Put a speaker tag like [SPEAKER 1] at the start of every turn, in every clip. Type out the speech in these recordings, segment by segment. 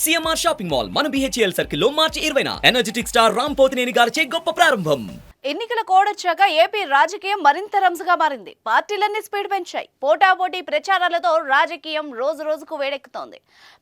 [SPEAKER 1] CMR shopping mall మన BHEL సర్కిల్లో మార్చి ఇరవైన. ఎనర్జెటిక్ స్టార్ రామ్ పోతినేని గారిచే గొప్ప ప్రారంభం.
[SPEAKER 2] ఎన్నికల కోడొచ్చాక ఏపీ రాజకీయం మరింత రంజుగా మారింది. పార్టీలన్నీ స్పీడ్ పెంచాయి. పోటాపోటీ ప్రచారాలతో రాజకీయం రోజు రోజుకు వేడెక్కుతోంది.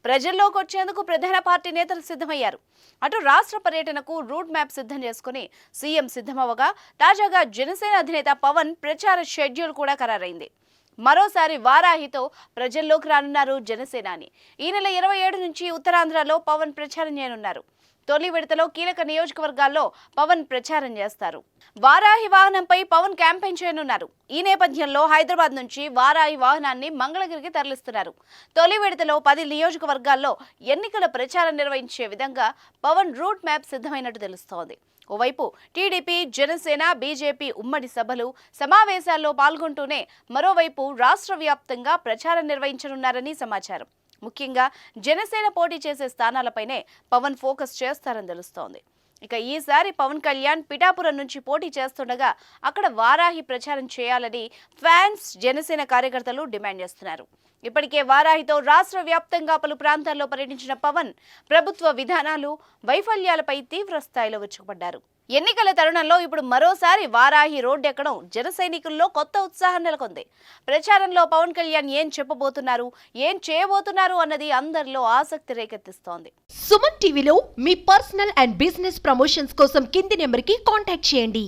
[SPEAKER 2] ప్రజల్లోకి వచ్చేందుకు ప్రధాన పార్టీ నేతలు సిద్ధమయ్యారు. అటు రాష్ట్ర పర్యటనకు రూట్ మ్యాప్ సిద్ధం చేసుకుని సీఎం సిద్ధమవగా తాజాగా జనసేన అధినేత పవన్ ప్రచార షెడ్యూల్ కూడా ఖరారైంది. మరోసారి వారాహితో ప్రజల్లోకి రానున్నారు జనసేనాని. ఈ నెల ఇరవై ఏడు నుంచి ఉత్తరాంధ్రలో పవన్ ప్రచారం చేయనున్నారు. తొలి విడతలో కీలక నియోజకవర్గాల్లో పవన్ ప్రచారం చేస్తారు. వారాహి వాహనంపై పవన్ క్యాంపెయిన్ చేయనున్నారు. ఈ నేపథ్యంలో హైదరాబాద్ నుంచి వారాహి వాహనాన్ని మంగళగిరికి తరలిస్తున్నారు. తొలి విడతలో పది నియోజకవర్గాల్లో ఎన్నికల ప్రచారం నిర్వహించే విధంగా పవన్ రూట్ మ్యాప్ సిద్ధమైనట్టు తెలుస్తోంది. ఓవైపు టీడీపీ జనసేన బీజేపీ ఉమ్మడి సభలు సమావేశాల్లో పాల్గొంటూనే మరోవైపు రాష్ట్ర వ్యాప్తంగా ప్రచారం నిర్వహించనున్నారని సమాచారం. ముఖ్యంగా జనసేన పోటీ చేసే స్థానాలపైనే పవన్ ఫోకస్ చేస్తారని తెలుస్తోంది. ఇక ఈసారి పవన్ కళ్యాణ్ పిఠాపురం నుంచి పోటీ చేస్తుండగా అక్కడ వారాహి ప్రచారం చేయాలని ఫ్యాన్స్ జనసేన కార్యకర్తలు డిమాండ్ చేస్తున్నారు. ఇప్పటికే వారాహితో రాష్ట్ర వ్యాప్తంగా పలు ప్రాంతాల్లో పర్యటించిన పవన్ ప్రభుత్వ విధానాలు వైఫల్యాలపై తీవ్ర స్థాయిలో విరుచుకుపడ్డారు ఎన్నికల తరుణంలో ఇప్పుడు మరోసారి వారాహి రోడ్డెక్కడం జన సైనికుల్లో కొత్త ఉత్సాహం నెలకొంది. ప్రచారంలో పవన్ కళ్యాణ్ ఏం చెప్పబోతున్నారు ఏం చేయబోతున్నారు అన్నది అందరిలో ఆసక్తి రేకెత్తిస్తోంది.
[SPEAKER 3] సుమన్ టీవీలో మీ పర్సనల్ అండ్ బిజినెస్ ప్రమోషన్స్ కోసం కింది నెంబర్కి కాంటాక్ట్ చేయండి.